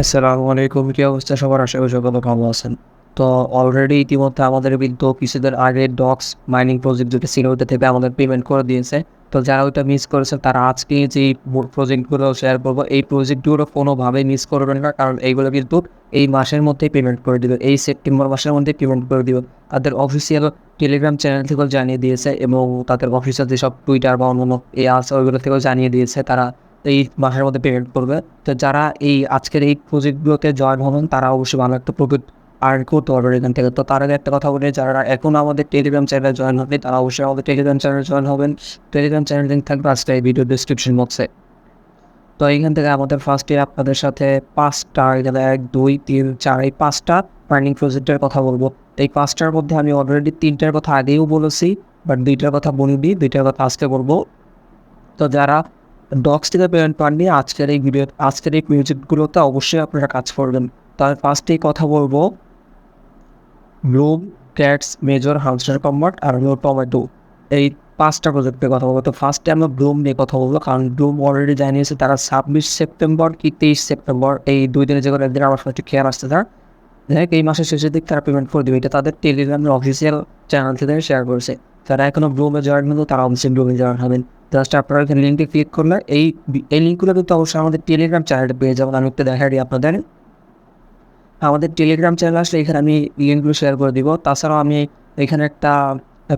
আসসালামু আলাইকুম, কি অবস্থা সবার? আশা করি সকলে ভালো আছেন। তো অলরেডি ইতিমধ্যে আমাদের কিন্তু কিছুদিন আগে ডক্স মাইনিং প্রজেক্ট যেটা ছিল থেকে আমাদের পেমেন্ট করে দিয়েছে। তো যারা ওইটা মিস করেছে, তারা আজকে যে প্রজেক্টগুলো শেয়ার করব, এই প্রজেক্টগুলো কোনোভাবেই মিস করবেন না, কারণ এইগুলো কিন্তু এই মাসের মধ্যেই পেমেন্ট করে দিবে, এই সেপ্টেম্বর মাসের মধ্যে পেমেন্ট করে দিবে। তাদের অফিসিয়াল টেলিগ্রাম চ্যানেল থেকেও জানিয়ে দিয়েছে এবং তাদের অফিসিয়াল যেসব টুইটার বা অন্যান্য এ আছে ওইগুলো থেকেও জানিয়ে দিয়েছে তারা। এই মাসের মধ্যে পেমেন্ট করবে। তো যারা এই আজকের এই প্রজেক্টগুলোতে জয়েন হবেন, তারা অবশ্যই ভালো একটা প্রফিট আর্ন করতে পারবে এখান থেকে। তো তার আগে একটা কথা বলি, যারা এখন আমাদের টেলিগ্রাম চ্যানেলে জয়েন হবে তারা অবশ্যই আমাদের টেলিগ্রাম চ্যানেলে জয়েন হবেন। টেলিগ্রাম চ্যানেল লিঙ্ক থাকবে আজকে এই ভিডিও ডিসক্রিপশন বক্সে তো এইখান থেকে আমাদের ফার্স্ট ফার্স্টে আপনাদের সাথে পাঁচটা, এখানে এক, দুই, তিন, চার, এই পাঁচটা মাইনিং প্রজেক্টের কথা বলব। এই পাঁচটার মধ্যে আমি অলরেডি তিনটার কথা আগেও বলেছি বাট দুইটার কথা বলিনি, দুইটার কথা আজকে বলব। তো যারা ডক্স থেকে পেমেন্ট পাননি আজকের এই ভিডিও আজকের এই মিউজিকগুলোতে অবশ্যই আপনারা কাজ করবেন। তার ফার্স্টেই কথা বলব। ব্লুম ক্যাটস মেজর হামস্টার কম্বার্ট আর হলো টমেটো এই পাঁচটা প্রজেক্টের কথা বলব। তো ফার্স্টে আমরা ব্লুম নিয়ে কথা বলব। কারণ ব্লুম অলরেডি জানিয়েছে তারা ছাব্বিশ সেপ্টেম্বর কি তেইশ সেপ্টেম্বর এই দুই দিনে যে কোনো একদিন আমার সাথে খেয়াল আসছে তার হোক এই মাসের শেষের দিক তারা পেমেন্ট করে দেবে। এটা তাদের টেলিগ্রামের অফিসিয়াল চ্যানেল থেকে শেয়ার করেছে। তারা এখনও ব্লুমে জয়েন হলো তারা অবশ্যই ব্লুমে জয়েন হবেন জাস্ট আপনারা এখানে লিঙ্কটি ক্লিক করলে এই এই লিঙ্কগুলো কিন্তু অবশ্যই আমাদের টেলিগ্রাম চ্যানেলটা পেয়ে যাবেন। আমি একটু দেখা দিই আপনাদের। আমাদের টেলিগ্রাম চ্যানেল আসলে এখানে আমি লিঙ্কগুলো শেয়ার করে দিব। তাছাড়াও আমি এখানে একটা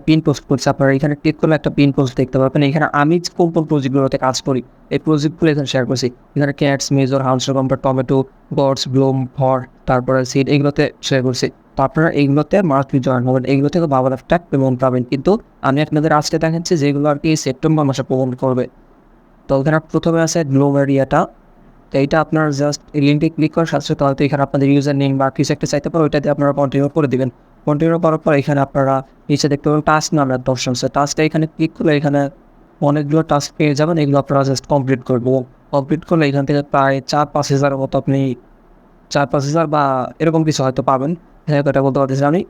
পিন পোস্ট করছি। আপনারা এখানে ক্লিক করলে একটা পিন পোস্ট দেখতে পাবেন। এখানে আমি কোন কোন প্রজেক্টগুলোতে কাজ করি, এই প্রজেক্টগুলো এখানে শেয়ার করছি। এখানে ক্যাটস মেজর হাউন্সর কম্পার টমেটো গডস ব্লুম ভর তারপরে সিড এগুলোতে শেয়ার করছি। আপনারা এইগুলোতে মার্চলি জয়েন হবেন। এইগুলো থেকে বাবার একটা পেমেন্ট পাবেন। কিন্তু আমি আপনাদের আজকে দেখাচ্ছি যেগুলো আর কি সেপ্টেম্বর মাসে পেমেন্ট করবে। তো ওখানে প্রথমে আছে গ্লোম এরিয়াটা তো এইটা আপনার জাস্ট লিঙ্কে ক্লিক করার সাথে সাথে হয়তো এখানে আপনাদের ইউজার নেম বা কিছু একটা চাইতে পারো ওইটাতে আপনারা কন্টিনিউ করে দেবেন। কন্টিনিউ করার পর এখানে আপনারা নিচে দেখতে পাবেন টাস্ক একটা অপশন আছে। টাস্কটা এখানে ক্লিক করলে এখানে অনেকগুলো টাস্ক পেয়ে যাবেন। এগুলো আপনারা জাস্ট কমপ্লিট করব কমপ্লিট করলে এখান থেকে প্রায় চার পাঁচ হাজারের মতো আপনি চার পাঁচ হাজার বা এরকম কিছু হয়তো পাবেন। হ্যাঁ এটা বলতে পারতেছি আমি।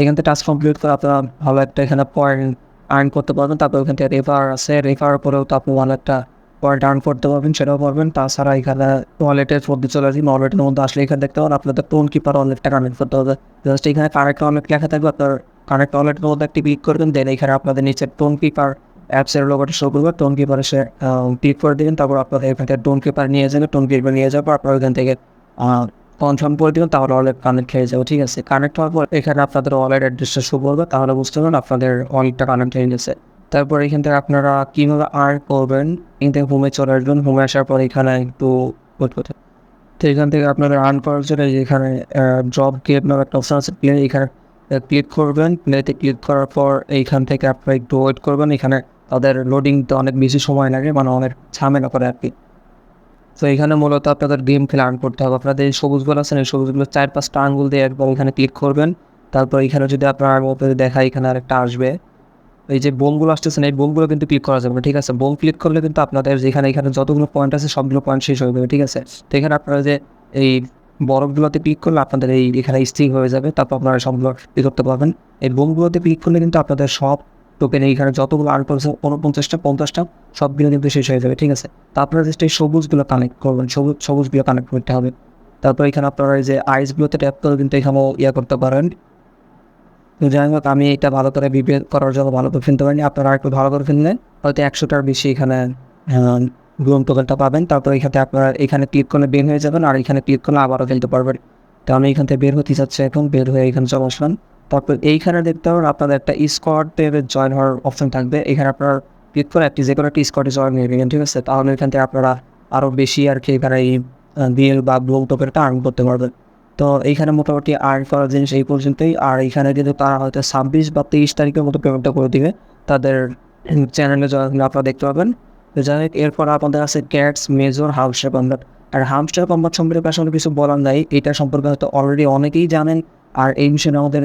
এখান থেকে কমপ্লিট করে আপনারা ভালো একটা এখানে পয়েন্ট আর্ন করতে পারবেন। তারপর ওখান থেকে রেফার আছে। রেফার পরেও তো আপনি ভালো একটা পয়েন্ট আর্ন করতে পারবেন, সেটাও পারবেন। তাছাড়া এখানে ওয়ালেটের চলে আসি ওয়ালেটের মধ্যে আসলে এখানে দেখতে আপনাদের টোন কিপার ওয়ালেটটা কানেক্ট করতে হবে। জাস্ট এখানে কানেক্ট ওয়ালেট লেখা থাকবে, আপনার কানেক্ট ওয়ালেটের মধ্যে একটি ক্লিক করবেন দেন এখানে আপনাদের নিচে টোন কিপার অ্যাপসের লোগোটা শো করবে। টোন কিপারে সে ক্লিক করে দেবেন, তারপর আপনাদের এখান থেকে টোন কিপার নিয়ে যাবে টোন কিপার নিয়ে যাব আপনার ওইখান থেকে কনফার্ম করে দেবেন তাহলে ওয়ালেট কানেক্ট হয়ে যাবে, ঠিক আছে? কানেক্ট হওয়ার পর এখানে আপনাদের ওয়ালেট অ্যাড্রেসটা শো করবে, তাহলে বুঝতে পারবেন আপনাদের ওয়ালেটটা কানেক্ট হয়ে গেছে। তারপর এখান থেকে আপনারা কীভাবে আর্ন করবেন? এখান থেকে হোমে চলে আসবেন হোমে আসার পর এখানে একটু করতে। তো এখান থেকে আপনারা আর্ন করার জন্য এখানে জব গেট নামে একটা অপশন আছে প্লে এখানে ক্লিক করবেন। প্লেতে ক্লিক করার পর এইখান থেকে আপনারা একটু ওয়েট করবেন। এখানে তাদের লোডিং তো অনেক বেশি সময় লাগে মানে অনেক ঝামেলা করে আর কি। তো এখানে মূলত আপনাদের গেম খেলে আর্ন করতে হবে। আপনাদের এই সবুজগুলো আছেন এই সবুজগুলো চার পাঁচটা আঙ্গুল দিয়ে একবার এখানে ক্লিক করবেন। তারপর এখানে যদি আপনার মধ্যে দেখা এখানে আরেকটা আসবে। এই যে বোমগুলো আসতেছেন এই বোমগুলো কিন্তু ক্লিক করা যাবে না, ঠিক আছে? বোম ক্লিক করলে কিন্তু আপনাদের যেখানে এখানে যতগুলো পয়েন্ট আছে, সবগুলো পয়েন্ট শেষ হয়ে যাবে, ঠিক আছে? তো এখানে আপনারা যে এই বরফগুলোতে ক্লিক করলে আপনাদের এই এখানে স্থির হয়ে যাবে, তারপর আপনারা সবগুলো ই করতে পারবেন। এই বোমগুলোতে ক্লিক করলে কিন্তু আপনাদের সব টোকেন এইখানে যতগুলো আর্ন করেছে উনপঞ্চাশটা পঞ্চাশটা, সবগুলো কিন্তু শেষ হয়ে যাবে, ঠিক আছে? তো আপনারা জাস্ট এই সবুজগুলো কানেক্ট করবেন, সবুজ সবুজগুলো কানেক্ট করতে হবে। তারপর এখানে আপনারা এই যে আইসগুলোতে ট্যাপ করে কিন্তু এখানেও ইয়ে করতে পারেন। তো যাই হোক, আমি এটা ভালো করে বিবেক করার জন্য ভালো করে ফেলতে পারিনি, আপনারা একটু ভালো করে ফেললেন হয়তো একশোটার বেশি এখানে গ্লোম টোকেনটা পাবেন। তারপর এখানে আপনারা এখানে ক্লিক করলে বের হয়ে যাবেন, আর এখানে ক্লিক করলে আবারও ফেলতে পারবেন। তো আমি এখান থেকে বের হতে চাচ্ছি এখন, বের হয়ে এখানে চলে আসলাম। তারপর এইখানে দেখতে পাবেন আপনাদের একটা স্কোয়াডে জয়েন হওয়ার অপশন থাকবে। এখানে আপনার ক্লিক করে একটি যে কোনো একটি স্কোয়াডে জয়েন হয়ে গেলেন ঠিক আছে? তাহলে এখান থেকে আপনারা আরও বেশি আর কি এখানে এই বিএল বা গ্লোম টোকেনটা আর্ন করতে পারবেন। তো এইখানে মোটামুটি আর্ন করার জিনিস এই পর্যন্তই। আর এইখানে কিন্তু তারা হয়তো ছাব্বিশ বা তেইশ তারিখের মতো পেমেন্টটা করে দিবে তাদের চ্যানেলে জয়েন আপনারা দেখতে পাবেন। তো যাই হোক, এরপর আপনাদের আছে ক্যাটস মেজর হাউস্টার কম্বাট আর হামস্টার কম্বাট সম্পর্কে আসলে কিছু বলার নাই। এটা সম্পর্কে হয়তো অলরেডি অনেকেই জানেন। আর এই বিষয়ে আমাদের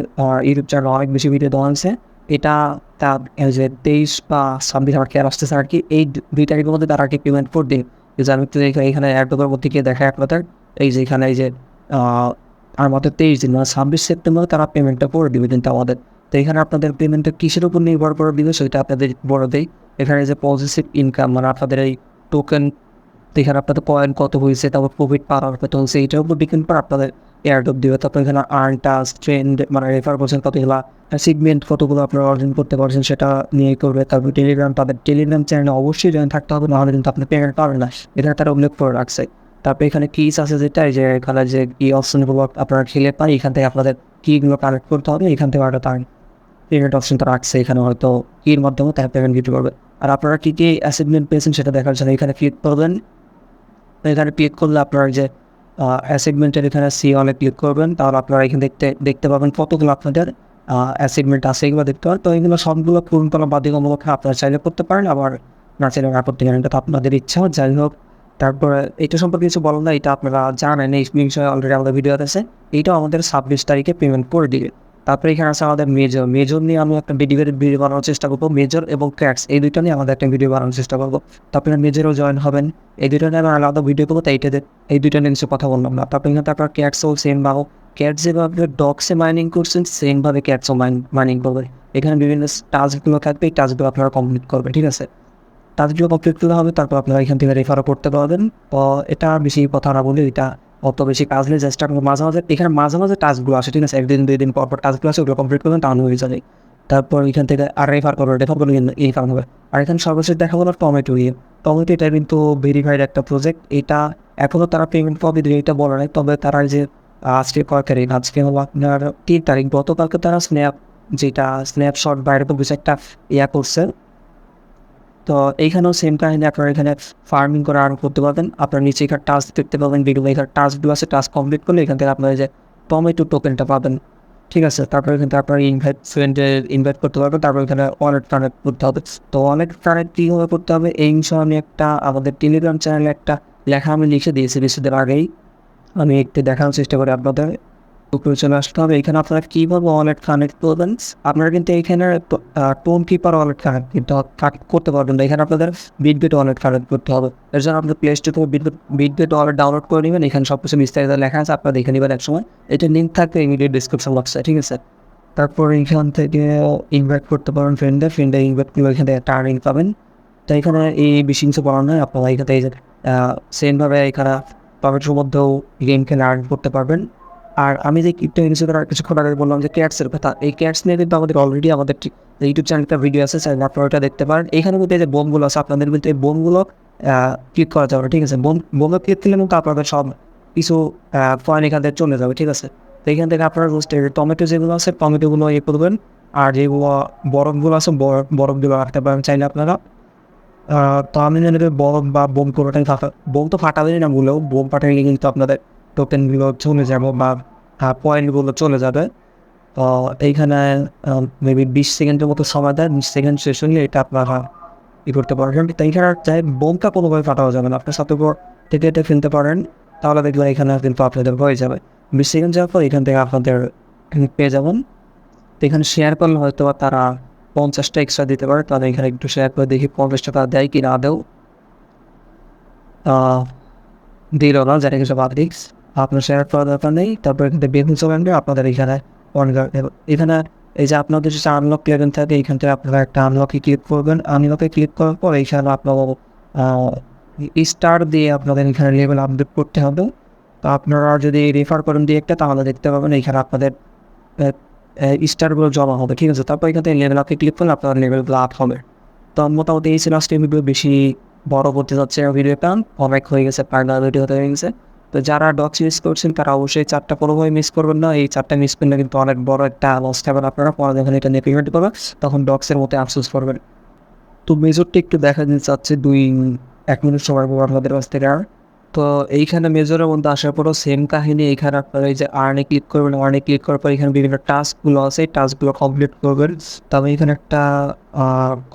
ইউটিউব চ্যানেল অনেক বেশি ভিডিও দেওয়া হয়েছে। এটা তা যে তেইশ বা ছাব্বিশ আমার খেয়াল আসতেছে আর কি, এই দুই তারিখের মধ্যে তারা আর কি পেমেন্ট করে দিন যে আমি এখানে অ্যাডোবের মধ্যে গিয়ে দেখা আপনাদের। এই যে এখানে, এই যে আর মাত্র তেইশ দিন মানে ছাব্বিশ সেপ্টেম্বর তারা পেমেন্টটা করে দিবে কিন্তু আমাদের। তো এখানে আপনাদের পেমেন্টটা কিসের উপর নির্ভর করে দিবে সেটা আপনাদের বড় দেয় এখানে যে পজিটিভ ইনকাম মানে আপনাদের এই টোকেন তো এখানে আপনাদের পয়েন্ট কত হয়েছে, তারপর প্রফিট পার কত হয়েছে এটার উপর ডিপেন্ড করে আপনাদের এয়ারডপ দিবে তারপর এখানে আর্ন টাস ট্রেন্ড মানে রেফার করছেন কতগুলো সিগমেন্ট কতগুলো আপনারা অর্জন করতে পারছেন সেটা নিয়ে করবে। তারপর টেলিগ্রাম তাদের টেলিগ্রাম চ্যানেলে অবশ্যই জয়েন থাকতে হবে, নাহলে কিন্তু আপনি পেমেন্ট পাবেন না। এটা তারা উল্লেখ করে রাখছে। তারপর এখানে কিস আছে যেটাই যে এখানে যে কি অপশনগুলো আপনারা খেলে পাই এখান থেকে আপনাদের কিগুলো কালেক্ট করতে হবে, এখান থেকে একটা তার পেমেন্ট অপশনটা রাখছে, এখানে হয়তো কির মাধ্যমে তারা পেমেন্ট দিতে পারবে আর আপনারা কী কী অ্যাসিগমেন্ট পেয়েছেন সেটা দেখার জন্য এখানে ক্লিক করবেন। এখানে ক্লিক করলে আপনারা যে অ্যাসিগমেন্টের এখানে সি অনে ক্লিক করবেন, তাহলে আপনারা এখানে দেখতে দেখতে পাবেন কতগুলো আপনাদের অ্যাসিগমেন্ট আছে এগুলো দেখতে পারেন তো এগুলো সবগুলো পূরণ করা বাধ্যতামূলক আপনারা চাইলে করতে পারেন, আবার না চাইলে না করতে পারেন, এটা আপনাদের ইচ্ছা, যাই হোক। তারপরে এটা সম্পর্কে কিছু বলেন না এটা আপনারা জানেন, এই বিষয়ে অলরেডি আমাদের ভিডিও আছে। এইটাও আমাদের ছাব্বিশ তারিখে পেমেন্ট করে দিবে। তারপরে এখানে আছে আমাদের মেজর মেজর নিয়ে আমি একটা ভিডিও ভিডিও বানানোর চেষ্টা করব। মেজর এবং ক্র্যাক্স এই দুইটা নিয়ে আমাদের একটা ভিডিও বানানোর চেষ্টা করব। তারপরে মেজরও জয়েন হবেন, এই দুইটা নিয়ে আমি আলাদা ভিডিও করব, তাই এটাতে এই দুইটা নিয়ে কিছু কথা বললাম না। তারপরে এখানে তারপর ক্যাটসও সেম ভাবে। ক্যাট যেভাবে ডগসে মাইনিং করছেন সেমভাবে ক্যাটসও মাইনিং করবে। এখানে বিভিন্ন টাস্কগুলো থাকবে, এই টাস্কগুলো আপনারা কমপ্লিট করবেন ঠিক আছে? টাস্কগুলো কমপ্লিট করতে হবে, তারপর আপনারা এখান থেকে রেফারও করতে পারবেন। এটা বেশি কথা না বলে, এটা অত বেশি কাজ নেই চেষ্টা করব মাঝে মাঝে, এখানে মাঝে মাঝে টাস্কগুলো আসে, ঠিক আছে? একদিন, দুই দিন পর পর টাস্কগুলো আসে, ওগুলো কমপ্লিট করবেন টাউন হয়ে যাবে। তারপর এখান থেকে আর রেফার করব রেফার করলে এই কারণ হবে। আর এখানে সর্বশেষ দেখা হলো টমেটো ইয়ে টমেটো এটা কিন্তু ভেরিফাইড একটা প্রজেক্ট এটা এখনও তারা পেমেন্ট পাবে এটা বলা নাই, তবে তারা যে আজকে কয় তারিখ? আজকে হলো আপনার তিন তারিখ। গতকালকে তারা স্ন্যাপ যেটা স্ন্যাপশট বা এরকম কিছু একটা ইয়া করছে তো এইখানেও সেম কাহিনী, আপনারা এখানে ফার্মিং করে আরও করতে পারবেন। আপনার নিচে এখানে টাস্ক দেখতে পাবেন যেগুলো এখানে টাস্কগুলো আছে টাস্ক কমপ্লিট করলে এখান থেকে আপনারা যে টমেটো টোকেনটা পাবেন। ঠিক আছে, তারপরে কিন্তু আপনার ইনভাইট ফ্রেন্ডে ইনভাইট করতে পারবেন, তারপর এখানে ওয়ালেট কানেক্ট করতে হবে। তো ওয়ালেট কানেক্ট কীভাবে করতে হবে? এই বিষয়ে আমি একটা, আমাদের টেলিগ্রাম চ্যানেলে একটা লেখা আমি লিখে দিয়েছি বেশিদের আগেই। আমি একটু দেখানোর চেষ্টা করি আপনাদের। চলে আসতে হবে এখানে আপনারা কীভাবে ওয়ালেট কানেক্ট করবেন? আপনারা কিন্তু এখানে টোন কিপার ওয়ালেট কানেক্ট কিন্তু কানেক্ট করতে পারবেন না। এখানে আপনাদের বিটগেট ওয়ালেট কানেক্ট করতে হবে। এর জন্য আপনাদের প্লে স্টোর থেকে বিটগেট ওয়ালেট ডাউনলোড করে নেবেন। এখানে সব কিছু বিস্তারিত লেখা আছে, আপনারা দেখে নেবেন একসময়। এটা লিঙ্ক থাকবে ইমিডিয়েট ডিসক্রিপশন বক্সে ঠিক আছে? তারপর এখান থেকে ইনভাইট করতে পারেন ফ্রেন্ডে ফ্রেন্ডে ইনভাইট করলে এখান থেকে টার্নিং পাবেন। তো এখানে এই বেশি কিছু করার নয় আপনারা এখান থেকে সেমভাবে এখানে টমেটোর মধ্যেও গেম খেলে আর্ন করতে পারবেন। আর আমি যে ক্রিপ্টো ইনস্যুর কিছুক্ষণ আগে বললাম যে ক্যাটসের কথা, এই ক্যাটস নিয়ে কিন্তু আমাদের অলরেডি আমাদের ইউটিউব চ্যানেলটা ভিডিও আছে চাইলে আপনারা ওটা দেখতে পারেন। এখানে কিন্তু এই যে বোমগুলো আছে, আপনাদের কিন্তু এই বোমগুলো ক্লিক করা যাবে, ঠিক আছে? বোম, বোমে ক্লিক করলে কিন্তু আপনাদের সব কিছু পয়েন্ট এখান থেকে চলে যাবে, ঠিক আছে? তো এখান থেকে আপনারা রোস্টের টমেটো যেগুলো আছে টমেটোগুলো ইয়ে করবেন। আর যেগুলো বরফগুলো আছে বরফ বরফগুলো রাখতে পারেন চাইলে আপনারা। তো আমি বরফ বা বোম কোনোটাই ফাটা, বোম তো ফাটাবেনই না বলেও বোম ফাটালে কিন্তু আপনাদের টোকেনগুলো চলে যাবে বা পয়েন্টগুলো চলে যাবে। তো এইখানে মেবি বিশ সেকেন্ডের মতো সময় দেয়, বিশ সেকেন্ড শেষ হলে এটা আপনারা ই করতে পারবেন। তো এইখানে চাই বোমটা কোনোভাবে ফাটাও যাবে না। আপনার সাথে উপর থেকে এটা ফেলতে পারেন, তাহলে দেখবেন এখানে কিন্তু আপনাদের হয়ে যাবে। বিশ সেকেন্ড যাওয়ার পর এখান থেকে আপনাদের পেয়ে যাবেন। তো এখানে শেয়ার করলে হয়তো তারা পঞ্চাশটা এক্সট্রা দিতে পারে, তাহলে এখানে একটু শেয়ার করে দেখি পঞ্চাশ টাকা দেয় কি না দেও দিল না যেটা কিছু পাবলিক্স আপনার শেয়ার করার দরকার নেই, তারপর এখান থেকে বেগুন চলে আনবে আপনাদের এখানে এখানে এই যে আপনাদের যে আনলক লেভেল থাকে, এখান থেকে আপনারা একটা আনলকে ক্লিক করবেন। আনলকে ক্লিক করার পর এখানে আপনার স্টার দিয়ে আপনাদের এখানে লেভেল আপডেট করতে হবে। তো আপনারা যদি রেফার করেন দিয়ে একটা, তাহলে দেখতে পাবেন এখানে আপনাদের স্টারগুলো জমা হবে, ঠিক আছে? তারপর এখান থেকে লেভেল আপে ক্লিক করলে আপনার লেভেলগুলো আপ হবে। তো মোটামুটি এই ছিল ভিডিও বেশি বড় করতে যাচ্ছে ভিডিওটা অনেক হয়ে গেছে পার্লার ভিডিও হয়ে গেছে। তো যারা ডক্স মিস করছেন, তারা অবশ্যই চারটা কোনোভাবে মিস করবেন না। এই চারটা মিস করলে কিন্তু অনেক বড় একটা লস খাবেন আপনারা। পরে যখন এটা নিয়ে পেমেন্ট করবেন, তখন ডক্সের মতো আফসোস করবেন। তো মেজরটা একটু দেখা যেতে চাচ্ছে দুই, এক মিনিট সময় পর আপনাদের কাছ থেকে আর। তো এইখানে মেজরের মধ্যে আসার পরও সেম কাহিনী। এখানে আপনারা এই যে আর্নে ক্লিক করবেন আর্নে ক্লিক করার পর এখানে বিভিন্ন টাস্কগুলো আছে। এই টাস্কগুলো কমপ্লিট করবেন। তো আমি এখানে একটা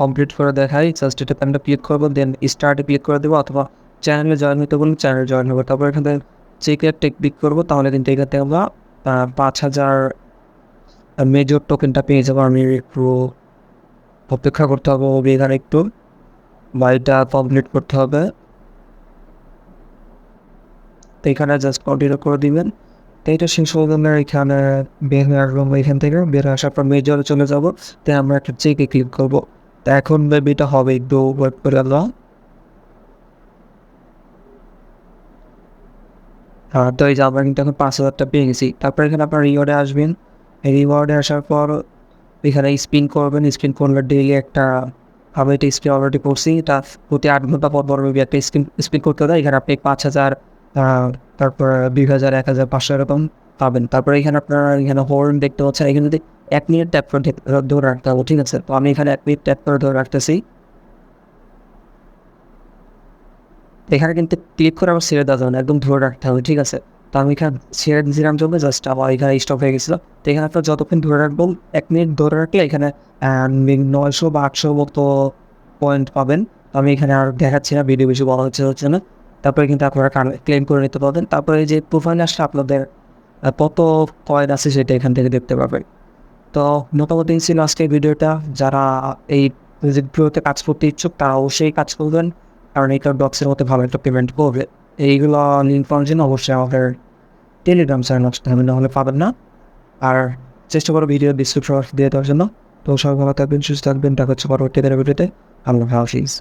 কমপ্লিট করে দেখাই। জাস্ট এটা ক্লিক করব দেন স্টার্টে ক্লিক করে দেবো, অথবা চ্যানেলে জয়েন হতে বলুন চ্যানেলে জয়েন হবে। তারপর এখানে চেকের টেক ক্লিক করব, তাহলে কিন্তু এখান আমরা পাঁচ হাজার মেজর টোকেনটা পেয়ে যাব। আমি একটু অপেক্ষা করতে হবে এখানে একটু বা এটা কমপ্লিট করতে হবে। তো এখানে জাস্ট কন্টিনিউ করে দিবেন। তো এটা শেষ গেলে এখানে বের হয়ে আসব এখান থেকে। বের আসার পর মেজরে চলে যাব। তাই আমরা একটা চেকে ক্লিক করব। তো এখন বেবিটা হবে একটু ওয়েট করে গেলাম তো এই যে আমরা কিন্তু এখন পাঁচ হাজারটা পেয়ে গেছি। তারপর এখানে আপনার রিওয়ার্ডে আসবেন। রিওয়ার্ডে আসার পর এখানে স্পিন করবেন। স্পিন করলে ডেইলি একটা আমি এটা স্পিন অলরেডি করছি। এটা প্রতি আট ঘণ্টা পর পর একটা স্পিন স্পিন করতে দেয় এখানে আপনি পাঁচ হাজার তারপর দুই হাজার, এক হাজার, পাঁচশো এরকম পাবেন। তারপরে এখানে আপনার এখানে হর্ন দেখতে পাচ্ছেন। এখানে যদি এক মিনিট ট্যাপ করে ধরে রাখতে হবে, ঠিক আছে? তো আমি এখানে এক মিনিট ট্যাপ করে ধরে রাখতেছি। এখানে কিন্তু ক্লিক করে আমার ছেড়ে দেওয়া যাবে একদম ধরে রাখতে হবে, ঠিক আছে? তো আমি এখানে ছেড়ে দিয়েছিলাম জন্য জাস্ট আমার এখানে স্টপ হয়ে গেছিল। তো এখানে আপনার যতক্ষণ ধরে রাখব এক মিনিট ধরে রাখলে এখানে নয়শো বা আটশো মতো পয়েন্ট পাবেন। আমি এখানে আর দেখাচ্ছি না ভিডিও বেশি বলা হচ্ছে হচ্ছে না। তারপরে কিন্তু আপনারা ক্লেম করে নিতে পারবেন। তারপরে যে প্রোফাইলে আসলে আপনাদের কত কয়েন আছে সেটা এখান থেকে দেখতে পাবেন। তো মোটামুটি ছিল আজকের ভিডিওটা যারা এই ভিডিওতে কাজ করতে ইচ্ছুক, তারা অবশ্যই কাজ করবেন। কারণ এইটা ডক্সের মধ্যে ভালো একটা পেমেন্ট করবে। এইগুলো লিঙ্ক পাওয়ার জন্য অবশ্যই আমাদের টেলিগ্রাম চ্যানেল আসতে হবে, নাহলে পাবেন না। আর চেষ্টা করো ভিডিও ডিসক্রিপশন দিয়ে দেওয়ার জন্য। তো সবাই ভালো থাকবেন, সুস্থ থাকবেন, দেখা হচ্ছে পরবর্তী ভিডিওতে আল্লাহ হাফিজ।